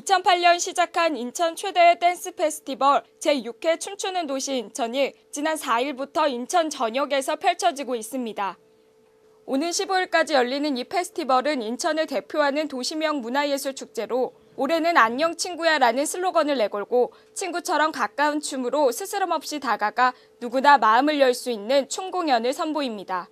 2008년 시작한 인천 최대의 댄스 페스티벌 제6회 춤추는 도시 인천이 지난 4일부터 인천 전역에서 펼쳐지고 있습니다. 오는 15일까지 열리는 이 페스티벌은 인천을 대표하는 도시명 문화예술 축제로 올해는 안녕 친구야라는 슬로건을 내걸고 친구처럼 가까운 춤으로 스스럼 없이 다가가 누구나 마음을 열 수 있는 춤 공연을 선보입니다.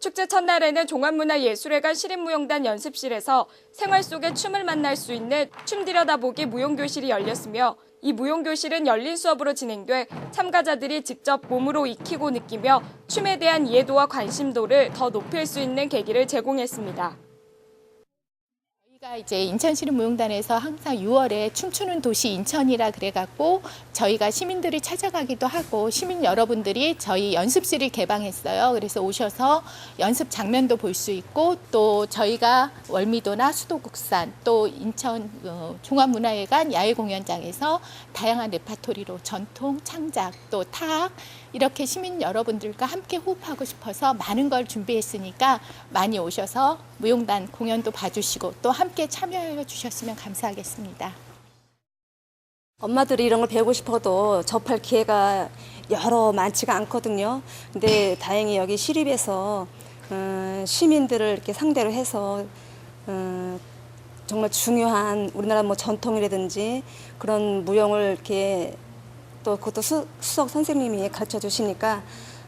축제 첫날에는 종합문화예술회관 시립무용단 연습실에서 생활 속의 춤을 만날 수 있는 춤 들여다보기 무용교실이 열렸으며 이 무용교실은 열린 수업으로 진행돼 참가자들이 직접 몸으로 익히고 느끼며 춤에 대한 이해도와 관심도를 더 높일 수 있는 계기를 제공했습니다. 저희가 이제 인천시립 무용단에서 항상 6월에 춤추는 도시 인천이라 그래갖고 저희가 시민들을 찾아가기도 하고 시민 여러분들이 저희 연습실을 개방했어요. 그래서 오셔서 연습 장면도 볼 수 있고 또 저희가 월미도나 수도국산 또 인천 어, 종합문화회관 야외 공연장에서 다양한 레파토리로 전통, 창작 또 타악 이렇게 시민 여러분들과 함께 호흡하고 싶어서 많은 걸 준비했으니까 많이 오셔서 무용단 공연도 봐주시고 또 함께 참여해 주셨으면 감사하겠습니다. 엄마들이 이런 걸 배우고 싶어도 접할 기회가 여러 많지가 않거든요. 근데 다행히 여기 시립에서 어, 시민들을 이렇게 상대로 해서 어, 정말 중요한 우리나라 뭐 전통이라든지 그런 무용을 이렇게 또 그것도 수, 수석 선생님이 가르쳐 주시니까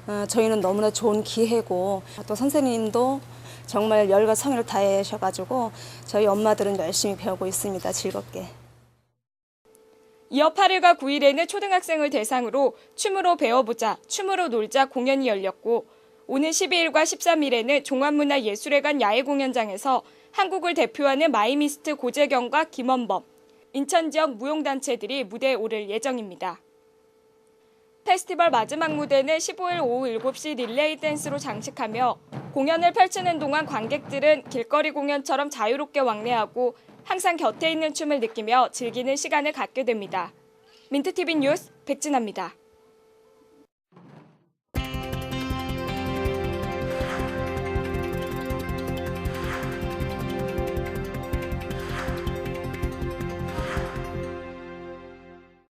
어, 저희는 너무나 좋은 기회고 또 선생님도 정말 열과 성의를 다하셔가지고 저희 엄마들은 열심히 배우고 있습니다. 즐겁게. 이어 8일과 9일에는 초등학생을 대상으로 춤으로 배워보자, 춤으로 놀자 공연이 열렸고 오는 12일과 13일에는 종합문화예술회관 야외 공연장에서 한국을 대표하는 마이미스트 고재경과 김원범, 인천 지역 무용단체들이 무대에 오를 예정입니다. 페스티벌 마지막 무대는 15일 오후 7시 릴레이 댄스로 장식하며 공연을 펼치는 동안 관객들은 길거리 공연처럼 자유롭게 왕래하고 항상 곁에 있는 춤을 느끼며 즐기는 시간을 갖게 됩니다. 민트TV 뉴스 백진아입니다.